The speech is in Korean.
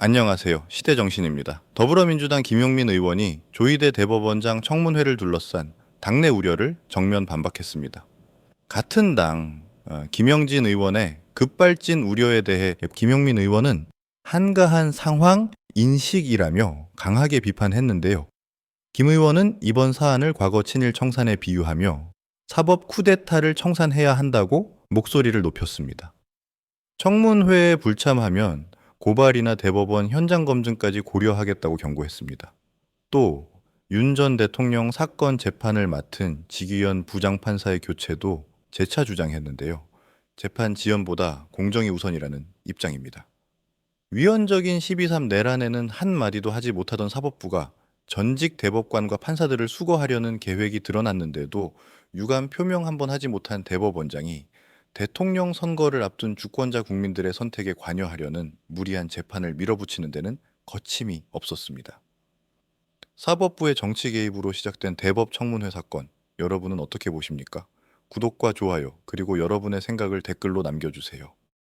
안녕하세요. 시대정신입니다. 더불어민주당 김용민 의원이 조희대 대법원장 청문회를 둘러싼 당내 우려를 정면 반박했습니다. 같은 당 어, 김영진 의원의 급발진 우려에 대해 김용민 의원은 한가한 상황 인식이라며 강하게 비판했는데요. 김 의원은 이번 사안을 과거 친일 청산에 비유하며 사법 쿠데타를 청산해야 한다고 목소리를 높였습니다. 청문회에 불참하면 고발이나 대법원 현장 검증까지 고려하겠다고 경고했습니다. 또 윤 전 대통령 사건 재판을 맡은 지기현 부장판사의 교체도 재차 주장했는데요. 재판 지연보다 공정이 우선이라는 입장입니다. 위헌적인 12.3 내란에는 한마디도 하지 못하던 사법부가 전직 대법관과 판사들을 수거하려는 계획이 드러났는데도 유감 표명 한 번 하지 못한 대법원장이 대통령 선거를 앞둔 주권자 국민들의 선택에 관여하려는 무리한 재판을 밀어붙이는 데는 거침이 없었습니다. 사법부의 정치 개입으로 시작된 대법 청문회 사건, 여러분은 어떻게 보십니까? 구독과 좋아요, 그리고 여러분의 생각을 댓글로 남겨주세요.